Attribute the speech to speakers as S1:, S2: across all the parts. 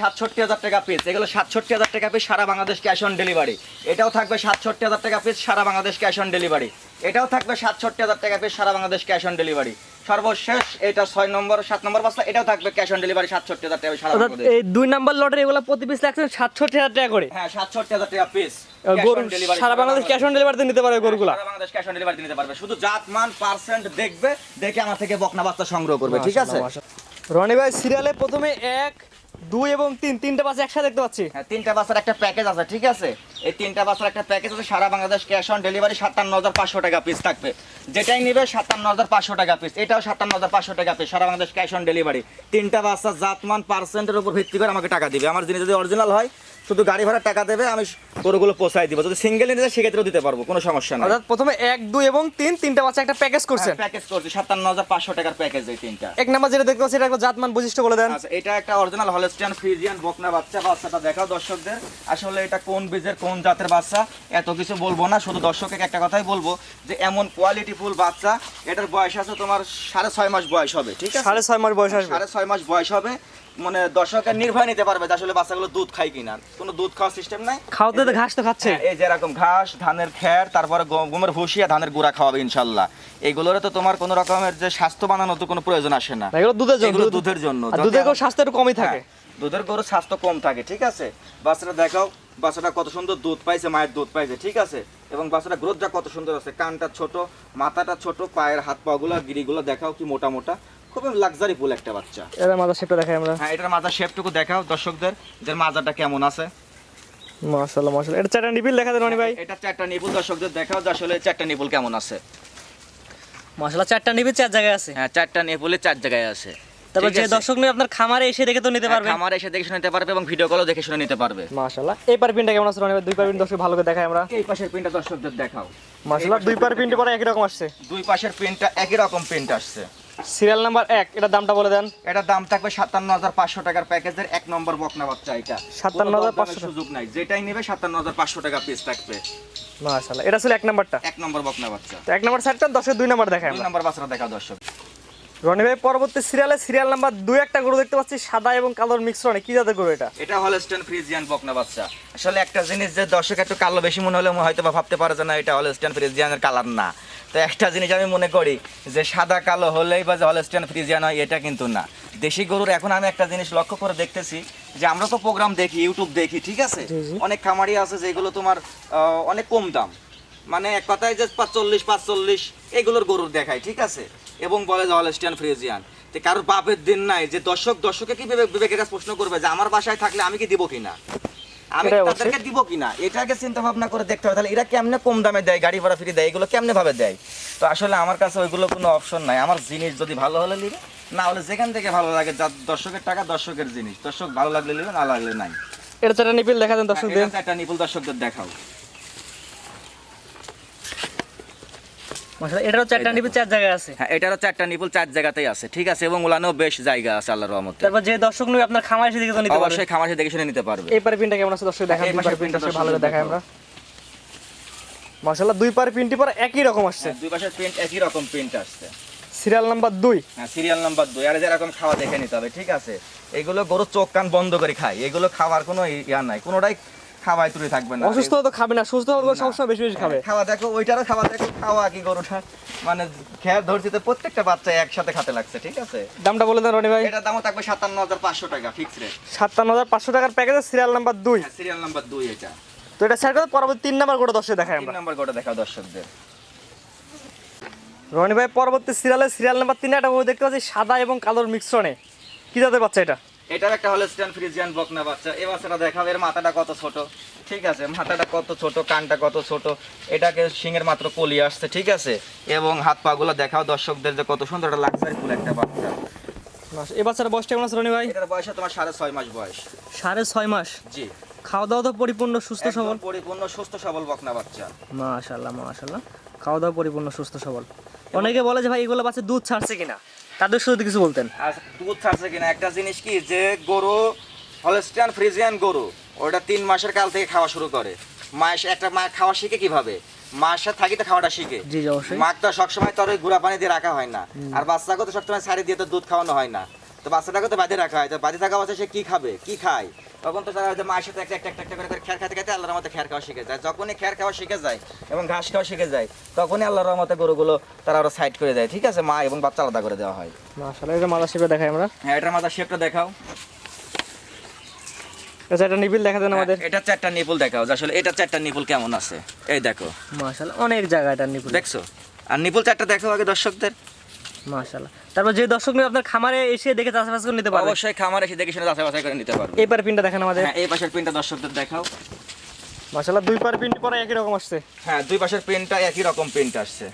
S1: সাতষট্টি হাজার টাকা পিস এগুলো সাতষট্টি হাজার টাকা পিস সারা বাংলাদেশ ক্যাশ অন ডেলিভারি এটাও থাকবে সাতষট্টি হাজার টাকা সারা বাংলাদেশ ক্যাশ অন ডেলিভারি এটাও থাকবে সাতষট্টি হাজার টাকা সারা বাংলাদেশ ক্যাশ অন ডেলিভারি সর্বশেষ এটা ছয় নম্বর সাত নম্বর বস্তা এটাও থাকবে ক্যাশ অন ডেলিভারি সাতষট্টি হাজার টাকা সারা
S2: এই দুই নাম্বার লটের এগুলো প্রতি পিস লাগছে সাতষট্টি হাজার টাকা করে।
S1: হ্যাঁ সাতষট্টি হাজার টাকা পিস
S2: গরু সারা বাংলাদেশ ক্যাশ অন ডেলিভারিতে নিতে গরুগুলা।
S1: সারা বাংলাদেশ ক্যাশ অন নিতে পারবে। শুধু জাত মান পার্সেন্ট দেখবে দেখে আমার থেকে বকনা বাচ্চা সংগ্রহ করবে ঠিক আছে?
S2: রনি ভাই সিরিয়ালে প্রথমে এক দুই এবং তিন, তিনটা বাস একসাথে দেখতে পাচ্ছি।
S1: হ্যাঁ তিনটা বাসের একটা প্যাকেজ আছে, ঠিক আছে? এই তিনটা বাসের একটা প্যাকেজ আছে, সারা বাংলাদেশ ক্যাশ অন ডেলিভারি সাতান্ন হাজার পাঁচশো টাকা পিস থাকবে। যেটাই নিবে সাতান্ন হাজার পাঁচশো টাকা পিস এটাও সাতান্ন হাজার পাঁচশো টাকা পিস সারা বাংলাদেশ ক্যাশ অন ডেলিভারি তিনটা বাচ্চা জাতমান পার্সেন্টের উপর ভিত্তি করে আমাকে টাকা দিবে। আমার জিনিস যদি অরিজিনাল হয় শুধু গাড়ি ভাড়া টাকা দেবে আমি গরুগুলো পোষাই দিব। যদি সিঙ্গেল নিতে সেক্ষেত্রেও দিতে পারব কোনো সমস্যা নেই।
S2: অর্থাৎ প্রথমে এক দুই এবং তিন তিনটা বাচ্চা একটা প্যাকেজ করছেন।
S1: প্যাকেজ করছি সাতান্ন হাজার পাঁচশো টাকার প্যাকেজ এই তিনটা।
S2: এক নাম্বার যেটা দেখতে পাচ্ছি এটা একটা জাতমান বৈশিষ্ট্য বলে দেন।
S1: আচ্ছা এটা একটা অরিজিনাল হলস্টিয়ান ফ্রিজিয়ান বকনা বাচ্চা বাচ্চাটা দেখাও দর্শকদের। আসলে এটা কোন বীজের কোন জাতের বাচ্চা এত কিছু বলব না শুধু দর্শককে একটা কথাই বলব যে এমন কোয়ালিটিফুল বাচ্চা এটার বয়স আছে তোমার সাড়ে ছয় মাস বয়স হবে ঠিক আছে?
S2: সাড়ে ছয় মাস বয়স আসবে।
S1: সাড়ে ছয় মাস বয়স হবে মানে দর্শকের নির্ভয় নিতে পারবে যে আসলে বাচ্চাগুলো দুধ খায় কিনা। কোনো দুধ খাওয়ার সিস্টেম নাই।
S2: খাওয়াতে তো ঘাস তো খাচ্ছে।
S1: হ্যাঁ, এই যেরকম ঘাস ধানের খ্যার তারপরে গম- গমের ভুসি আর ধানের গুঁড়া খাওয়াবে ইনশাল্লাহ। এইগুলোর তো তোমার কোনো রকমের যে স্বাস্থ্য বানানো তো কোনো প্রয়োজন আসে না।
S2: এগুলো দুধের জন্য
S1: দুধের জন্য
S2: দুধের স্বাস্থ্য একটু কমই থাকে।
S1: হ্যাঁ, দুধের গরুর স্বাস্থ্য কম থাকে ঠিক আছে? বাচ্চাটা দেখাও বাচ্চাটা কত সুন্দর দুধ পাইছে মায়ের দুধ পাইছে ঠিক আছে? এবং বাচ্চাটা গ্রোথটা কত সুন্দর আছে কানটা ছোট মাথাটা ছোট পায়ের হাত পাগুলো গিরিগুলো দেখাও কি মোটা মোটা খুবই লাক্সারি ফুল একটা বাচ্চা।
S2: এবার মাথা শেপটা দেখাই আমরা।
S1: হ্যাঁ এটার মাথার শেপটুকু দেখাও দর্শকদের যে মাজাটা কেমন আছে।
S2: মাশাআল্লাহ মাশাআল্লাহ। এটা চারটা নিপিল দেখা দেন ভাই?
S1: এটা চারটা নিপুল দর্শকদের দেখাও যে আসলে চারটা নিপুল কেমন আছে।
S2: মাশাআল্লাহ চারটা নিপিল চার জায়গায় আছে।
S1: হ্যাঁ চারটা নিপুলে চার জায়গায় আছে।
S2: তারপর যে দর্শক নিয়ে আপনার খামারে এসে দেখে তো নিতে পারবে।
S1: আমার এসে দেখে শুনে নিতে পারবে এবং ভিডিও কলও দেখে শুনে নিতে পারবে।
S2: মাশাআল্লাহ। এই পার পিনটা কেমন আছে রনি ভাই? দুই পার পিন দর্শক ভালো করে দেখাই আমরা।
S1: এই পাশের পিনটা দর্শকদের দেখাও।
S2: মাশাআল্লাহ দুই পার পিনটি পরে একই রকম আসছে।
S1: দুই পাশের পিনটা একই রকম প্রিন্ট আসছে।
S2: সিরিয়াল নাম্বার এক এটা দামটা বলে দেন।
S1: এটার দাম থাকবে সাতান্ন হাজার পাঁচশো টাকার প্যাকেজের এক নম্বর বকনা বাচ্চা এটা।
S2: সাতান্ন
S1: হাজার পাঁচশো সুযোগ নাই। যেটাই নেবে সাতান্ন হাজার পাঁচশো টাকা পিস থাকবে।
S2: মাশাআল্লাহ এটা ছিল এক নম্বরটা।
S1: এক নম্বর বকনা বাচ্চা।
S2: এক নম্বর সাইডটা দশের দুই নম্বর দেখায়
S1: দুই নম্বর বাচ্চাটা দেখা দর্শক।
S2: রনি ভাই পরবর্তী সিরিয়ালে সিরিয়াল নাম্বার দুই একটা গরু দেখতে পাচ্ছি সাদা এবং কালোর মিশ্রণে কি জাতের গরু এটা?
S1: এটা হলস্টেন ফ্রিজিয়ান বকনা বাচ্চা। আসলে একটা জিনিস যে দর্শক একটু কালো বেশি মনে হলে হয়তো বা ভাবতে পারে যে না এটা হলস্টেন ফ্রিজিয়ানের কালার না। তো একটা জিনিস আমি মনে করি যে সাদা কালো হলেই বা যে হলস্টেন ফ্রিজিয়ান হয় এটা কিন্তু না। দেশি গরুর এখন আমি একটা জিনিস লক্ষ্য করে দেখতেছি যে আমরা তো প্রোগ্রাম দেখি ইউটিউব দেখি ঠিক আছে। অনেক খামারি আছে যেগুলো তোমার আহ, অনেক কম দাম। মানে এক কথায় যে পাঁচচল্লিশ পাঁচচল্লিশ এগুলোর গরুর দেখায় ঠিক আছে? এবং বলে যে হলস্টিয়ান ফ্রিজিয়ান। তো কারোর বাপের দিন নাই যে দর্শক দর্শকে কি বিবেকের কাছে প্রশ্ন করবে যে আমার বাসায় থাকলে আমি কি দিব কিনা? আমি। তাদেরকে দিব কিনা? এটাকে চিন্তা ভাবনা করে দেখতে হবে। তাহলে এরা কেমনে কম দামে দেয় গাড়ি ভাড়া ফিরে দেয় এগুলো কেমনে ভাবে দেয়? তো আসলে আমার কাছে ওইগুলো কোনো অপশন নাই। আমার জিনিস যদি ভালো হলে নিবে না হলে যেখান থেকে ভালো লাগে যা দর্শকের টাকা দর্শকের জিনিস। দর্শক ভালো লাগলে নিবে না লাগলে নাই।
S2: এটা চারটা নিপিল দেখা দেন দর্শকদের।
S1: এটা একটা নিপুল দর্শকদের দেখাও।
S2: এটারও চারটা নিপিল চার জায়গায় আছে।
S1: হ্যাঁ এটারও চারটা নিপুল চার জায়গাতেই আছে ঠিক আছে? এবং ওলানেও বেশ জায়গা আছে আল্লাহর রহমতে।
S2: তারপর যে দর্শক নিয়ে আপনার খামারে এসে দেখে নিতে পারবে।
S1: অবশ্যই খামারে দেখে শুনে নিতে পারবে।
S2: এই পার পিনটা কেমন আছে দর্শক দেখান
S1: এই
S2: দুই পিনটা
S1: পিনটা
S2: ভালো করে দেখাই আমরা। মাশাআল্লাহ দুই পার পিনটি পর একই রকম আসছে।
S1: হ্যাঁ, দুই পাশের প্রিন্ট একই রকম প্রিন্ট আসছে।
S2: সিরিয়াল নাম্বার দুই।
S1: হ্যাঁ সিরিয়াল নাম্বার দুই। আর যেরকম খাওয়া দেখে নিতে হবে ঠিক আছে? এগুলো গরু চোখ কান বন্ধ করে খায়। এগুলো খাওয়ার কোনো ইয়া নাই। কোনোটাই খাওয়াই তুলে থাকবে না।
S2: অসুস্থ তো খাবে না সুস্থ হলে সবসময় বেশি বেশি খাবে।
S1: হ্যাঁ, খাওয়া দেখো ওইটারও খাওয়া দেখো খাওয়া কি গরুটা মানে খেয়ার ধরছি তো প্রত্যেকটা বাচ্চা একসাথে খেতে লাগছে ঠিক আছে?
S2: দামটা বলে দেন রনি ভাই।
S1: এটার দামও থাকবে সাতান্ন হাজার পাঁচশো টাকা ফিক্স রেট
S2: সাতান্ন হাজার পাঁচশো টাকার প্যাকেজে সিরিয়াল নাম্বার দুই।
S1: সিরিয়াল নাম্বার দুই এটা।
S2: তো এটা স্যার পরবর্তী তিন নাম্বার দশে দেখাই
S1: তিন
S2: আমরা।
S1: নাম্বার গোটা দেখাও দর্শকদের।
S2: রনি ভাই পরবর্তী সিরিয়ালে সিরিয়াল নাম্বার তিন একটা দেখতে পাচ্ছি সাদা এবং কালোর মিশ্রণে কি জাতের বাচ্চা এটা?
S1: এটার একটা হলস্টিয়ান ফ্রিজিয়ান বকনা বাচ্চা। এই বাচ্চাটা দেখাবে এর মাথাটা কত ছোট? ঠিক আছে মাথাটা কত ছোট কানটা কত ছোট? এটাকে শিঙের মাত্র কলি আসছে ঠিক আছে? এবং হাত পাগুলো দেখাও দর্শকদের যে কত সুন্দর একটা লাক্সারি ফুল একটা বাচ্চা।
S2: এই বাচ্চার বয়সটা কেমন আছে রনি ভাই?
S1: এটার বয়স তোমার সাড়ে ছয় মাস বয়স।
S2: সাড়ে ছয় মাস?
S1: জি।
S2: খাওয়া দাওয়া তো পরিপূর্ণ সুস্থ সবল?
S1: পরিপূর্ণ সুস্থ সবল বকনা বাচ্চা।
S2: মাশাল্লাহ মাশাল্লাহ। খাওয়া দাওয়া পরিপূর্ণ সুস্থ সবল। অনেকে বলে যে ভাই এগুলো বাচ্চা দুধ ছাড়ছে কিনা? তাদের শুধু কিছু বলতেন।
S1: দুধ ছাড়ছে কিনা? একটা জিনিস কি যে গরু হলস্টিয়ান ফ্রিজিয়ান গরু ওটা তিন মাসের কাল থেকে খাওয়া শুরু করে। মাস একটা মা খাওয়া শিখে কীভাবে? মার সাথে থাকি তো খাওয়াটা শিখে।
S2: জি অবশ্যই।
S1: মাক তো সবসময় তোর গুঁড়া পানি দিয়ে রাখা হয় না। আর বাচ্চাকে তো সবসময় ছাড়ি দিয়ে তো দুধ খাওয়ানো হয় না। তো বাচ্চাটাকে তো বাঁধে রাখা হয়। তো বাঁধে থাকা বাচ্চা সে কি খাবে? কি খায়? তখন তো তারা হয়তো মায়ের সাথে একটা একটা একটা করে খ্যার খাতে খাতে আল্লাহর মতো খ্যার খাওয়া শিখে যায়। যখনই খ্যার খাওয়া শিখে যায় এবং ঘাস খাওয়া শিখে যায় তখনই আল্লাহর রহমতে গরুগুলো তারা আরও সাইড করে দেয় ঠিক আছে? মা এবং বাচ্চা আলাদা করে দেওয়া হয়।
S2: মাশাআল্লাহ এটা মাদার শেপে দেখাই আমরা।
S1: হ্যাঁ এটার মাথার শেপটা দেখাও।
S2: আচ্ছা এটা নিবিল দেখা দেন আমাদের।
S1: এটা চারটা নিপুল দেখাও যে আসলে এটা চারটা নিপুল কেমন আছে? এই দেখো।
S2: মাশাআল্লাহ অনেক জায়গা এটা নিপুল
S1: দেখছ? আর নিপুল চারটা দেখো আগে দর্শকদের।
S2: মাশাআল্লাহ। তারপর যে দর্শক নিয়ে আপনার খামারে এসে দেখে চাষবাস করে নিতে পারবে।
S1: অবশ্যই খামার এসে দেখে শুনে বাছাই করে নিতে পারবে।
S2: এই পার পিনটা দেখেন আমাদের।
S1: হ্যাঁ এই পাশের পিনটা দর্শকদের দেখাও।
S2: মাশাআল্লাহ দুই পার পিনটি পরে একই রকম আসছে।
S1: হ্যাঁ দুই পাশের পিনটা একই রকম প্রিন্ট আসছে।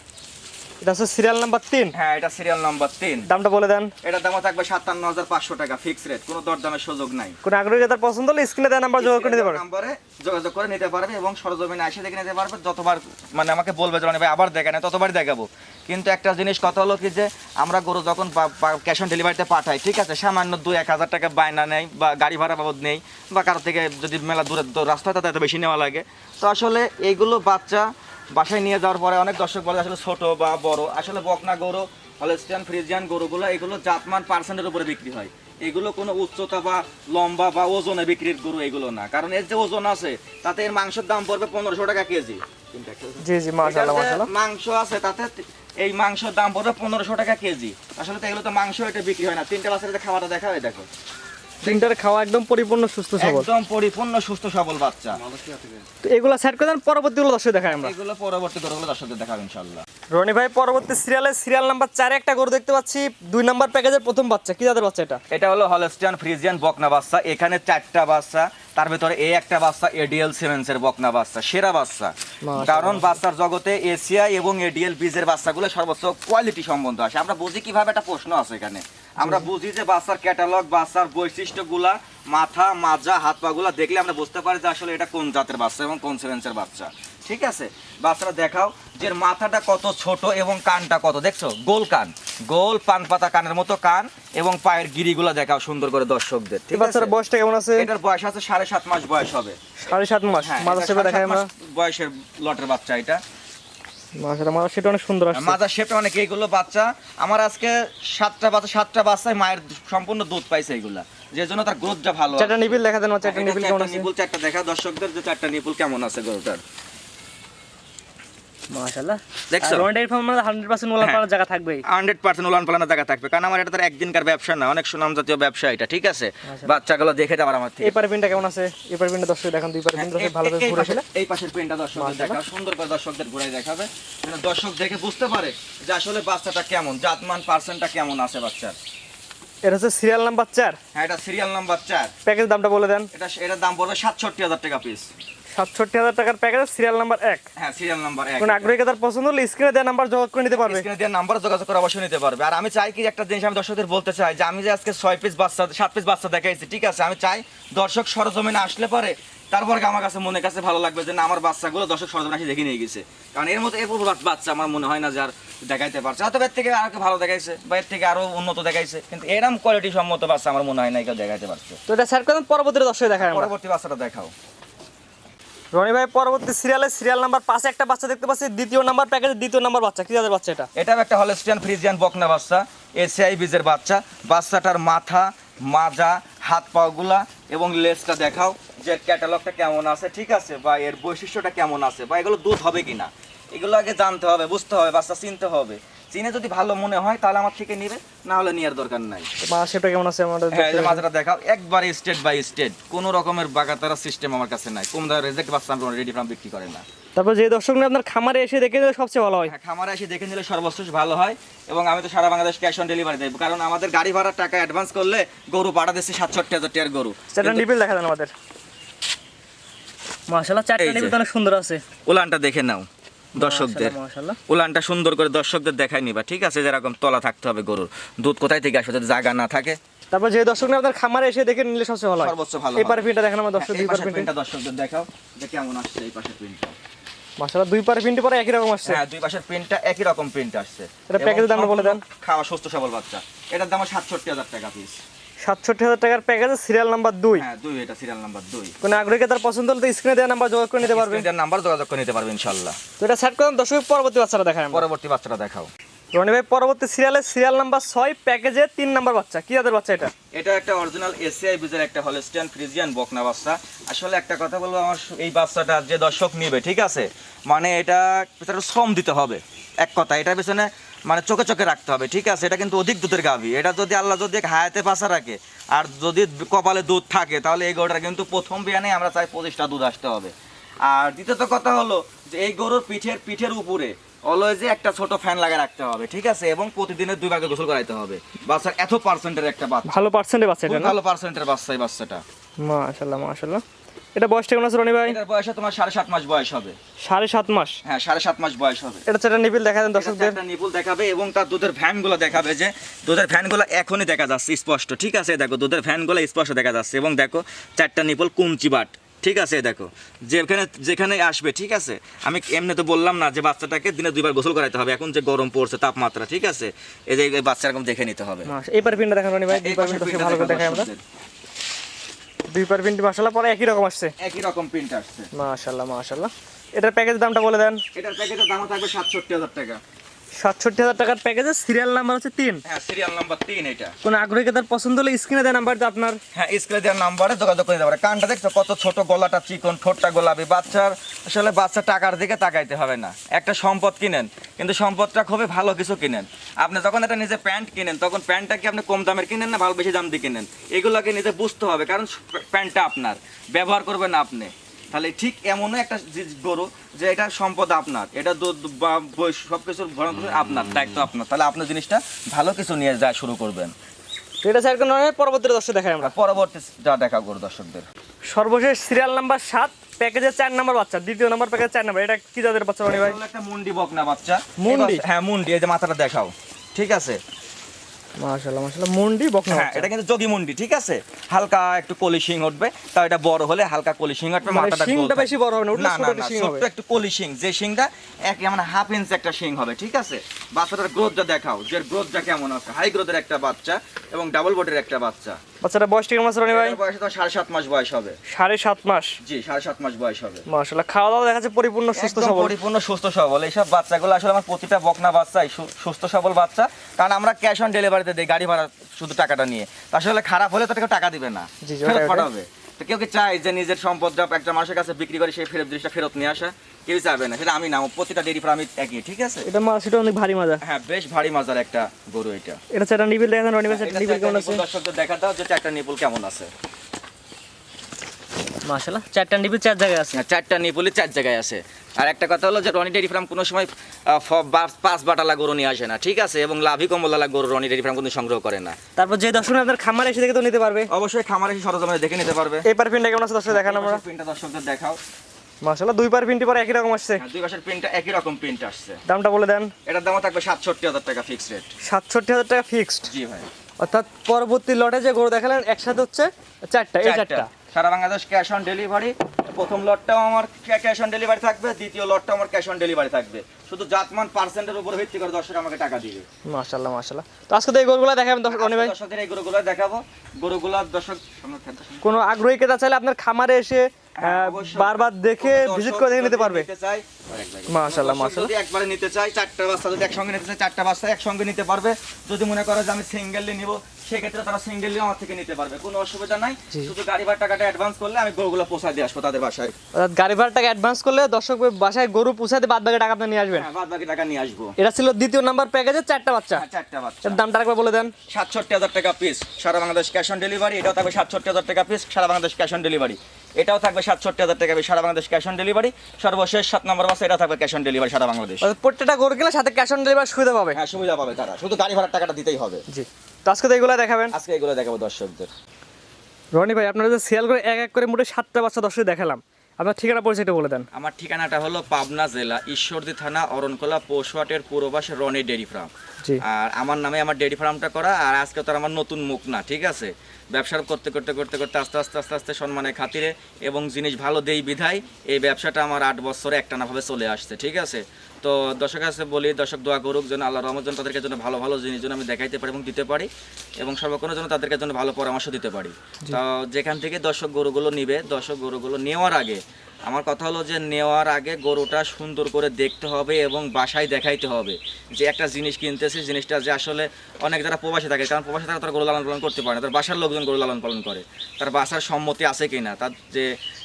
S2: এটা হচ্ছে সিরিয়াল নাম্বার তিন।
S1: হ্যাঁ এটা সিরিয়াল নাম্বার তিন।
S2: দামটা বলে দেন।
S1: এটার দাম থাকবে সাতান্ন হাজার পাঁচশো টাকা ফিক্স রেট কোনো দরদামের সুযোগ নাই।
S2: কোন আগ্রহী তার পছন্দ হলে স্ক্রিনে দেওয়া নাম্বার যোগাযোগ করে নিতে পারবে।
S1: নাম্বারে যোগাযোগ করে নিতে পারবে এবং সরজমিনে এসে দেখে নিতে পারবে। যতবার মানে আমাকে বলবে যে ভাই আবার দেখেন। ততবার দেখাবো। কিন্তু একটা জিনিস কথা হলো কি যে আমরা গরু যখন ক্যাশ অন ডেলিভারিতে পাঠাই ঠিক আছে? সামান্য দুই এক হাজার টাকা বায়না নেই বা গাড়ি ভাড়া বাবদ নেই বা কারও থেকে যদি মেলা দূর রাস্তা তাতে এত বেশি নেওয়া লাগে। তো আসলে এইগুলো বাচ্চা বাসায় নিয়ে যাওয়ার পরে অনেক দর্শক বলে আসলে ছোট বা বড় আসলে বকনা গরু হলেস্টিয়ান ফ্রিজিয়ান গরুগুলো এগুলো জাতমান পার্সেন্টের উপরে বিক্রি হয়। এগুলো কোনো উচ্চতা বা লম্বা বা ওজনে বিক্রির গরু এগুলো না। কারণ এর যে ওজন আছে তাতে এর মাংসের দাম পড়বে পনেরোশো টাকা কেজি।
S2: জি জি
S1: মাংস আছে তাতে এই মাংসের দাম পড়বে পনেরোশো টাকা কেজি। আসলে তো এগুলো তো মাংস, এটা বিক্রি হয় না। তিনটা বাচ্চারা খাওয়াটা দেখা হয় দেখো।
S2: তিনটার খাওয়া একদম পরিপূর্ণ সুস্থ সবল।
S1: একদম পরিপূর্ণ সুস্থ সবল বাচ্চা।
S2: তো এগুলো সেট করে দেন পরবর্তীগুলো দর্শক দেখাই আমরা।
S1: এগুলো পরবর্তী গরুগুলো দর্শকদের দেখাবো ইনশাল্লাহ
S2: রনি ভাই পরবর্তী সিরিয়ালে সিরিয়াল নাম্বার চারে একটা গরু দেখতে পাচ্ছি দুই নাম্বার প্যাকেজের প্রথম বাচ্চা। কি জাতের বাচ্চা এটা?
S1: এটা হলো হলস্টিয়ান ফ্রিজিয়ান বকনা বাচ্চা। এখানে চারটা বাচ্চা তার ভিতরে এই একটা বাচ্চা এডিএল সিমেন্সের বকনা বাচ্চা সেরা বাচ্চা। কারণ বাচ্চার জগতে এশিয়া এবং এডিএল বীজের বাচ্চাগুলো সর্বোচ্চ কোয়ালিটি সম্বন্ধ আসে আমরা বুঝি কীভাবে একটা প্রশ্ন আছে এখানে। আমরা বুঝি যে বাচ্চার ক্যাটালগ বাচ্চার বৈশিষ্ট্যগুলা মাথা মাজা হাত পাগুলা দেখলে আমরা বুঝতে পারি যে আসলে এটা কোন জাতের বাচ্চা এবং কোন সিমেন্সের বাচ্চা। ঠিক আছে? বাচ্চারা দেখাও যে মাথাটা কত ছোট এবং কানটা কত। দেখছ? গোল কান। গোল পান পাতা কানের মতো কান এবং পায়ের গিরিগুলো দেখাও সুন্দর করে দর্শকদের। ঠিক আছে?
S2: বয়সটা কেমন আছে?
S1: এটার বয়স আছে সাড়ে সাত মাস বয়স হবে।
S2: সাড়ে সাত মাস।
S1: হ্যাঁ, বয়সের লটের বাচ্চা এটা।
S2: মাশাআল্লাহ মাদার সেটা অনেক সুন্দর আসছে।
S1: মাদার শেপটা অনেক এইগুলো বাচ্চা। আমার আজকে সাতটা বাচ্চা সাতটা বাচ্চায় মায়ের সম্পূর্ণ দুধ পাইছে এগুলা যে জন্য তার গ্রোথটা ভালো।
S2: চারটা নিবিল দেখা দেন চারটা নিবিল কেমন
S1: চারটা
S2: আছে?
S1: নিপুল চারটা দেখা। দর্শকদের যে চারটা নিপুল কেমন আছে গরুটার
S2: মাশাআল্লাহ।
S1: দেখছ?
S2: রনি ফার্ম মানে 100% ওলার
S1: হ্যাঁ।
S2: পালার জায়গা থাকবেই।
S1: হান্ড্রেড পার্সেন্ট উলান পালানোর জায়গা থাকবে। কারণ আমার এটা তার একদিনকার ব্যবসা না অনেক সুনাম জাতীয় ব্যবসা এটা ঠিক আছে। বাচ্চাগুলো দেখে যাবার আমার থেকে।
S2: এই পারে কেমন আছে? এই পারে দর্শক দেখেন দুই পারে দর্শক ভালো ঘুরে
S1: পাশে- এই পাশের পেনটা দর্শকদের দেখা সুন্দর করে দর্শকদের ঘুরাই দেখাবে। যেন দর্শক দেখে বুঝতে পারে যে আসলে বাচ্চাটা কেমন জাতমান পার্সেন্টটা কেমন আছে বাচ্চার।
S2: এটা হচ্ছে সিরিয়াল নাম্বার চার।
S1: হ্যাঁ এটা সিরিয়াল নাম্বার
S2: প্যাকেজ দামটা বলে দেন।
S1: এটা এটার দাম পড়বে সাতষট্টি হাজার টাকা পিস
S2: সাতষট্টি হাজার টাকার প্যাকেজ সিরিয়াল নাম্বার এক।
S1: হ্যাঁ সিরিয়াল নাম্বার এক।
S2: কোন আগ্রহী তার পছন্দ হলে স্ক্রিনে দেওয়া নাম্বার যোগাযোগ করে নিতে পারবে।
S1: স্ক্রিনে দিয়ে নাম্বার যোগাযোগ করে অবশ্যই নিতে পারবে। আর আমি চাই কি একটা জিনিস আমি দর্শকদের বলতে চাই যে আমি যে আজকে ছয় পিস বাচ্চা সাত পিস বাচ্চা দেখাইছি ঠিক আছে? আমি চাই দর্শক সরজমিনে আসলে পরে তারপর আমার কাছে মনে কাছে ভালো লাগবে যে না আমার বাচ্চাগুলো দর্শক সরজমিনে এসে দেখে নিয়ে গেছে। কারণ এর মতো এরপর বাচ্চা আমার মনে হয় না যে আর দেখাইতে পারছে। হয়তো এর থেকে আরও ভালো দেখাইছে বা এর থেকে আরও উন্নত দেখাইছে কিন্তু এরম কোয়ালিটি সম্মত বাচ্চা আমার মনে হয় না কেউ দেখাইতে পারছে।
S2: তো এটা স্যার করেন পরবর্তী দর্শক দেখায়
S1: পরবর্তী বাচ্চাটা দেখাও।
S2: রনি ভাই, পরবর্তী সিরিয়ালে সিরিয়াল নাম্বার পাঁচে একটা বাচ্চা দেখতে পাচ্ছি, দ্বিতীয় নাম্বার প্যাকেজের দ্বিতীয় নাম্বার বাচ্চা। কি যাদের বাচ্চা এটা?
S1: এটাও একটা হলস্টিয়ান ফ্রিজিয়ান বকনা বাচ্চা এসিআই বীজের বাচ্চা। বাচ্চাটার মাথা, মাজা, হাত পাগুলা এবং লেজটা দেখাও যে ক্যাটালগটা কেমন আছে, ঠিক আছে? বা এর বৈশিষ্ট্যটা কেমন আছে, বা এগুলো দুধ হবে কিনা? এগুলো আগে জানতে হবে, বুঝতে হবে, বাচ্চা চিনতে হবে। চিনে যদি ভালো মনে হয় তাহলে আমার থেকে নিবে না হলে নেওয়ার দরকার নাই।
S2: মা সেটা কেমন আছে আমাদের
S1: হ্যাঁ এই যে মাজাটা দেখাও একবার স্টেট বাই স্টেট কোনো রকমের বাগাতারা সিস্টেম আমার কাছে নাই। কম দামের রেজেক্ট বাচ্চা আমি রেডি ফার্ম বিক্রি করে না।
S2: তারপর যে দর্শক নিয়ে আপনার খামারে এসে দেখে নিলে সবচেয়ে ভালো হয়।
S1: হ্যাঁ, খামারে এসে দেখে নিলে সর্বোচ্চ ভালো হয় এবং আমি তো সারা বাংলাদেশ ক্যাশ অন ডেলিভারি দেবো কারণ আমাদের গাড়ি ভাড়ার টাকা অ্যাডভান্স করলে গরু পাঠা দিচ্ছে সাতষট্টি হাজার টাকার গরু। কিন্তু
S2: নিবিল দেখা দেন আমাদের। মাশাআল্লাহ চারটা নিবিল তো অনেক সুন্দর আছে।
S1: ওলানটা দেখে নাও। দর্শকদের। উলানটা সুন্দর করে দর্শকদের দেখাই নিবা ঠিক আছে? যেরকম তলা থাকতে হবে গরুর। দুধ কোথায় থেকে আসবে যদি জায়গা না থাকে?
S2: তারপর যে দর্শক আপনার খামারে এসে দেখে নিলে সবচেয়ে ভালো
S1: সর্বোচ্চ ভালো
S2: এই পারে পিনটা দেখেন আমার দর্শক
S1: হ্যাঁ,
S2: দুই পারে পিনটা।
S1: দর্শকদের দেখাও। যে কেমন আসছে এই পাশের প্রিন্টটা
S2: মাশাআল্লাহ দুই পারে পিনটি পরে একই রকম আসছে।
S1: হ্যাঁ দুই পাশের প্রিন্টটা একই রকম প্রিন্ট আসছে।
S2: এটা প্যাকেজের দামটা বলে দেন।
S1: খাওয়া সুস্থ সবল বাচ্চা। এটার দাম সাতষট্টি হাজার টাকা পিস
S2: সাতষট্টি হাজার টাকার প্যাকেজে সিরিয়াল নাম্বার দুই।
S1: হ্যাঁ দুই এটা সিরিয়াল নাম্বার দুই।
S2: কোন আগ্রহী তার পছন্দ হলে স্ক্রিনে দেওয়া নাম্বার যোগাযোগ করে নিতে পারবে।
S1: এটার নাম্বার যোগাযোগ করে নিতে পারবে ইনশাল্লাহ
S2: তো এটা সেট করেন দর্শক পরবর্তী বাচ্চাটা দেখায়
S1: পরবর্তী বাচ্চাটা দেখাও।
S2: রনি ভাই পরবর্তী সিরিয়ালে সিরিয়াল নাম্বার ছয় প্যাকেজে তিন নাম্বার বাচ্চা। কি জাতের বাচ্চা এটা?
S1: এটা একটা অরিজিনাল এসিআই বীজের একটা হলস্টিয়ান ফ্রিজিয়ান বকনা বাচ্চা। আসলে একটা কথা বলব আমার এই বাচ্চাটা যে দর্শক নিবে ঠিক আছে? মানে এটা পিছনে শ্রম দিতে হবে। এক কথা এটা পিছনে মানে চোখে চোখে রাখতে হবে ঠিক আছে? এটা কিন্তু অধিক দুধের গাভী। এটা যদি আল্লাহ যদি হায়াতে পাশা রাখে আর যদি কপালে দুধ থাকে তাহলে এই গরুটার কিন্তু প্রথম বিয়ানে আমরা চাই পঁচিশটা দুধ আসতে হবে। আর দ্বিতীয়ত কথা হলো যে এই গরুর পিঠের পিঠের উপরে অলওয়েজে একটা ছোট ফ্যান লাগিয়ে রাখতে হবে ঠিক আছে? এবং প্রতিদিনের দুই ভাগে গোসল করাইতে হবে। বাচ্চার এত পার্সেন্টের একটা বাচ্চা।
S2: ভালো পার্সেন্টের বাচ্চা
S1: ভালো পার্সেন্টের বাচ্চা এই বাচ্চাটা।
S2: মাশাল্লাহ মাশাল্লাহ এটা বয়সটা কেমন আছে রনি ভাই?
S1: এটার বয়সে তোমার সাড়ে সাত মাস বয়স হবে।
S2: সাড়ে সাত মাস?
S1: হ্যাঁ সাড়ে সাত মাস বয়স হবে।
S2: এটা চারটা দেখা দেন দর্শকদের।
S1: একটা নিপুল দেখাবে এবং তার দুধের ভ্যানগুলো দেখাবে যে দুধের ভ্যানগুলো এখনই দেখা যাচ্ছে স্পষ্ট ঠিক আছে? দেখো দুধের ভ্যানগুলো স্পষ্ট দেখা যাচ্ছে এবং দেখো চারটা নিপুল ঠিক আছে? দেখো যেখানে যেখানে আসবে ঠিক আছে? আমি এমনি তো বললাম না যে বাচ্চাটাকে দিনে দুইবার গোসল করাইতে হবে। এখন যে গরম পড়ছে তাপমাত্রা ঠিক আছে? এই যে বাচ্চা এরকম দেখে নিতে হবে।
S2: এই দেখান ভাই
S1: এই
S2: পিনটা
S1: পিনটা
S2: ভালো করে দেখাই আমরা।
S1: দর্শকদের।
S2: দুই পার প্রিন্ট মাশাল্লাহ পরে একই রকম আসছে।
S1: একই রকম প্রিন্ট আসছে।
S2: এটার প্যাকেজ দামটা বলে দেন।
S1: এটার প্যাকেজের দাম থাকবে সাতষট্টি হাজার টাকা।
S2: সাতষট্টি হাজার টাকার প্যাকেজে সিরিয়াল নাম্বার হচ্ছে তিন।
S1: হ্যাঁ সিরিয়াল নাম্বার তিন এটা।
S2: কোনো আগ্রহী তার পছন্দ হলে স্ক্রিনে দেয় নাম্বারটা আপনার?
S1: হ্যাঁ স্ক্রিনে দেওয়ার নাম্বারে যোগাযোগ করে পারে। কানটা দেখছ কত ছোট গলাটা চিকন ঠোঁটটা গোলাপি। বাচ্চার আসলে বাচ্চা টাকার দিকে তাকাইতে হবে না। একটা সম্পদ কিনেন কিন্তু সম্পদটা খুবই ভালো কিছু কিনেন। আপনি যখন একটা নিজে প্যান্ট কিনেন তখন প্যান্টটা কি আপনি কম দামের কিনেন না ভালো বেশি দাম দিয়ে কিনেন? এগুলোকে নিজে বুঝতে হবে কারণ প্যান্টটা আপনার। ব্যবহার করবেন আপনি। তাহলে ঠিক এমনও একটা গরু যে এটা সম্পদ আপনার এটা দুধ বা বই সব কিছুর ভরণ আপনার দায়িত্ব আপনার। তাহলে আপনার জিনিসটা ভালো কিছু নিয়ে যায় শুরু করবেন।
S2: এটা স্যার কোনো পরবর্তী দর্শক দেখাই আমরা।
S1: পরবর্তী যা দেখা গরু দর্শকদের।
S2: সর্বশেষ সিরিয়াল নাম্বার সাত প্যাকেজের চার নাম্বার বাচ্চা দ্বিতীয় নাম্বার প্যাকেজ চার নাম্বার এটা কি জাতের বাচ্চা রনি ভাই?
S1: একটা মুন্ডি বকনা বাচ্চা।
S2: মুন্ডি?
S1: হ্যাঁ মুন্ডি এই যে মাথাটা দেখাও। ঠিক আছে?
S2: মাশাল্লাহ মাশাআল্লাহ। মুন্ডি বকনা
S1: হ্যাঁ এটা কিন্তু জগি মুন্ডি ঠিক আছে? হালকা একটু কলিশিং উঠবে তাও এটা বড় হলে হালকা কলিশিং উঠবে
S2: মানে
S1: মাথাটা
S2: শিংটা বেশি বড় হবে না, উঠলে ছোট একটা শিং হবে।
S1: একটু কলিশিং যে শিংটা এক মানে হাফ ইঞ্চ একটা শিং হবে ঠিক আছে? বাচ্চাটার গ্রোথটা দেখাও যে গ্রোথটা কেমন আছে। হাই গ্রোথের একটা বাচ্চা এবং ডাবল বডির একটা বাচ্চা।
S2: বাচ্চাটা বয়সটা কেমন আছে রনি ভাই?
S1: বয়স তো সাড়ে সাত মাস বয়স হবে।
S2: সাড়ে সাত মাস?
S1: জি সাড়ে সাত মাস বয়স হবে।
S2: খাওয়া দাওয়া দেখা যাচ্ছে পরিপূর্ণ সুস্থ সবল।
S1: পরিপূর্ণ সুস্থ সবল। এইসব বাচ্চাগুলো আসলে আমার প্রতিটা বকনা বাচ্চাই সুস্থ সবল বাচ্চা। কারণ আমরা ক্যাশ অন ডেলিভারিতে দিই গাড়ি ভাড়া শুধু টাকাটা নিয়ে। আসলে খারাপ হলে তো কেউ টাকা দিবে না।
S2: জি, জি,
S1: ফেরত। পাঠাবে। তো কেউ কি চায় যে নিজের সম্পদটা একটা মানুষের কাছে বিক্রি করে সেই ফেরত জিনিসটা ফেরত নিয়ে আসা? কেউ না সেটা আমি না প্রতিটা ডেরি ফার্মে একই ঠিক আছে?
S2: এটা মা সেটা অনেক ভারী মজা।
S1: হ্যাঁ বেশ ভারী মজার একটা গরু এটা।
S2: এটা চারটা নিবিল দেখা যান রনি ভাই নিবিল কেমন আছে?
S1: দর্শকদের দেখা দাও যে একটা নিপুল কেমন আছে।
S2: মাশাল্লাহ চারটা নিবিল চার জায়গায় আছে।
S1: হ্যাঁ, চারটা নিপুলি চার জায়গায় আছে। আর একটা কথা হলো যে রনি ডেরি ফার্ম কোনো সময় পাঁচ বাটালা গরু নিয়ে আসে না ঠিক আছে? এবং লাভি কমলালা গরু রনি ডেরি ফার্ম কিন্তু সংগ্রহ করে না।
S2: তারপর যে দর্শক আপনার খামার এসে দেখে তো নিতে পারবে।
S1: অবশ্যই খামারে এসে সরজমিনে দেখে নিতে পারবে।
S2: এই পার পিনটা কেমন আছে দর্শক দেখান আমরা।
S1: দর্শকদের দেখাও।
S2: মাশাল্লাহ দুই পার প্রিন্টই পরে একই রকম আসছে।
S1: হ্যাঁ, দুই পাশের প্রিন্টটা একই রকম প্রিন্ট আসছে।
S2: দামটা বলে দেন।
S1: এটার দাম থাকবে সাতষট্টি হাজার টাকা ফিক্সড রেট
S2: সাতষট্টি হাজার টাকা ফিক্সড
S1: জি ভাই।
S2: অর্থাৎ পরবর্তী লটে যে গরু দেখালেন একসাথে হচ্ছে চারটা এই চারটা।
S1: সারা বাংলাদেশ ক্যাশ অন ডেলিভারি প্রথম লটটাও আমার ক্যাশ অন ডেলিভারি থাকবে দ্বিতীয় লটটাও আমার ক্যাশ অন ডেলিভারি থাকবে। শুধু জাতমান পার্সেন্টের উপর ভিত্তি করে দর্শক আমাকে টাকা দিবে।
S2: তো আজকে এই গরুগুলো দেখাবেন দর্শক রনি ভাই।
S1: দর্শকদের এই গরুগুলো দেখাবো। গরুগুলো দর্শক
S2: কোনো আগ্রহী ক্রেতা চাইলে আপনার খামারে এসে
S1: হ্যাঁ।
S2: বারবার দেখে ভিজিট করে দেখে নিতে পারবে।
S1: যদি একবারে নিতে চাই চারটা বাচ্চা যদি একসঙ্গে নিতে চাই চারটা বাচ্চা একসঙ্গে নিতে পারবে। যদি মনে করে যে আমি সিঙ্গেললি নিব সেক্ষেত্রে তারা সিঙ্গেললি আমার থেকে নিতে পারবে। কোনো অসুবিধা নাই। শুধু গাড়ি ভাড়া টাকাটা অ্যাডভান্স করলে আমি গরুগুলো পোষায় দিয়ে আসব তাদের বাসায়।
S2: অর্থাৎ গাড়ি ভাড়া টাকা অ্যাডভান্স করলে দর্শক বাসায় গরু পুষাতে বাদ বাকি টাকা আপনি নিয়ে আসবেন।
S1: হ্যাঁ বাদ বাকি টাকা নিয়ে আসব।
S2: এটা ছিল দ্বিতীয় নাম্বার প্যাকেজের চারটা বাচ্চা।
S1: হ্যাঁ, চারটা বাচ্চা।
S2: এর দামটা একবার বলে দেন।
S1: সাতষট্টি হাজার টাকা পিস সারা বাংলাদেশ ক্যাশ অন ডেলিভারি এটাও থাকবে সাতষট্টি হাজার টাকা পিস সারা বাংলাদেশ ক্যাশ অন ডেলিভারি এটাও থাকবে সাতষট্টি হাজার টাকা সারা বাংলাদেশ ক্যাশ অন ডেলিভারি সর্বশেষ সাত নম্বর বাসে এটা থাকবে ক্যাশ অন ডেলিভারি সারা বাংলাদেশ।
S2: অর্থাৎ প্রত্যেকটা গরু কিনা সাথে ক্যাশ অন ডেলিভারি সুবিধা পাবে।
S1: হ্যাঁ সুবিধা পাবে তারা। শুধু গাড়ি ভাড়ার টাকাটা দিতেই হবে।
S2: জি। তো আজকে তো এগুলো দেখাবেন।
S1: আজকে এগুলো দেখাবো দর্শকদের।
S2: রনি ভাই আপনারা যে সেল করে এক এক করে মোটে সাতটা বাচ্চা দর্শক দেখালাম। আপনার ঠিকানা পরিচয়টা বলে দেন।
S1: আমার ঠিকানাটা হলো পাবনা জেলা ঈশ্বরদী থানা অরণকোলা পৌষহাটের পূর্ববাস রনি ডেরি ফার্ম। আর আমার নামে আমার ডেরি ফার্মটা করা আর আজকে তো আমার নতুন মুখ না ঠিক আছে? ব্যবসা করতে করতে করতে করতে আস্তে আস্তে আস্তে আস্তে সম্মানের খাতিরে এবং জিনিস ভালো দেই বিধায় এই ব্যবসাটা আমার আট বছরে একটানাভাবে চলে আসছে ঠিক আছে? তো দর্শক কাছে বলি দর্শক দোয়া করুক যেন আল্লাহ রহমত তাদেরকে জন্য ভালো ভালো জিনিস যেন আমি দেখাইতে পারি এবং দিতে পারি এবং সর্বক্ষণের জন্য তাদেরকে জন্য ভালো পরামর্শ দিতে পারি। তো যেখান থেকে দর্শক গরুগুলো নিবে দর্শক গরুগুলো নেওয়ার আগে আমার কথা হলো যে নেওয়ার আগে গরুটা সুন্দর করে দেখতে হবে এবং বাসায় দেখাইতে হবে যে একটা জিনিস কিনতেছি, জিনিসটা যে আসলে অনেক যারা প্রবাসী থাকে, কারণ প্রবাসী তারা তারা গরু লালন পালন করতে পারে না, তার বাসার লোকজন গরু লালন পালন করে, তার বাসার সম্মতি আছে কিনা, তার যে,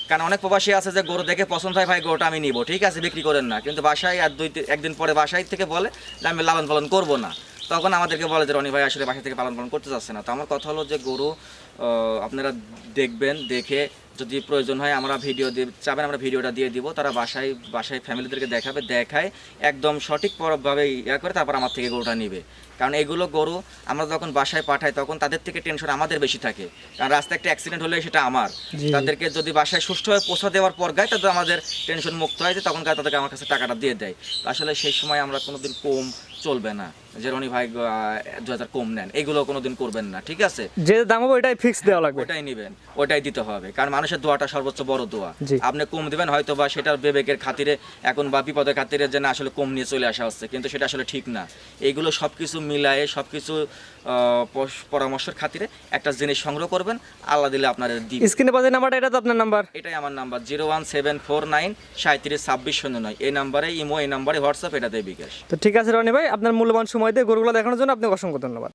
S1: কারণ অনেক প্রবাসী আছে যে গরু দেখে পছন্দ হয়, ভাই, গরুটা আমি নিব। ঠিক আছে, বিক্রি করেন না, কিন্তু বাসায় আর দুই একদিন পরে বাসায় থেকে বলে যে, আমি লালন পালন করব না। তখন আমাদেরকে বলে যে, রনি ভাই আসলে বাসা থেকে পালন পালন করতে চাচ্ছে না। তো আমার কথা হলো যে গরু আপনারা দেখবেন, দেখে যদি প্রয়োজন হয় আমরা ভিডিও দিয়ে চাবেন আমরা ভিডিওটা দিয়ে দিব। তারা বাসায় বাসায় ফ্যামিলিদেরকে দেখাবে দেখায় একদম সঠিক ভাবে ইয়া করে তারপর আমার থেকে গরুটা নিবে। কারণ এগুলো গরু আমরা যখন বাসায় পাঠাই তখন তাদের থেকে টেনশন আমাদের বেশি থাকে। কারণ রাস্তায় একটা অ্যাক্সিডেন্ট হলে সেটা আমার। তাদেরকে যদি বাসায় সুষ্ঠুভাবে পৌঁছা দেওয়ার পর গায়ে তাদের আমাদের টেনশন মুক্ত হয় যে তখন গায়ে তাদেরকে আমার কাছে টাকাটা দিয়ে দেয়। আসলে সেই সময় আমরা কোনোদিন কম চলবে না। যে রনি ভাই দু হাজার কম নেন এগুলো কোনোদিন করবেন না ঠিক আছে?
S2: যে দাম হবে ওইটাই ফিক্স দেওয়া লাগবে।
S1: ওটাই নেবেন ওটাই দিতে হবে। কারণ মানুষের দোয়াটা সর্বোচ্চ বড় দোয়া। আপনি কম দিবেন হয়তো বা সেটার বিবেকের খাতিরে এখন বা বিপদের খাতিরে যে না আসলে কম নিয়ে চলে আসা হচ্ছে কিন্তু সেটা আসলে ঠিক না। এইগুলো সব কিছু মিলায়ে সব কিছু পরামর্শের খাতিরে একটা জিনিস সংগ্রহ করবেন আল্লাহ দিলে আপনার দিন
S2: স্ক্রিনে পাশে নাম্বারটা এটা তো আপনার নাম্বার।
S1: এটাই আমার number zero one seven four nine সাঁত্রিশ ছাব্বিশ শূন্য নয়। এই নাম্বারে ইমো এই নাম্বারে হোয়াটসঅ্যাপ এটাতে বিকাশ।
S2: তো ঠিক আছে রনি ভাই আপনার মূল্যবান সময় দিয়ে গরুগুলো দেখানোর জন্য আপনাকে অসংখ্য ধন্যবাদ।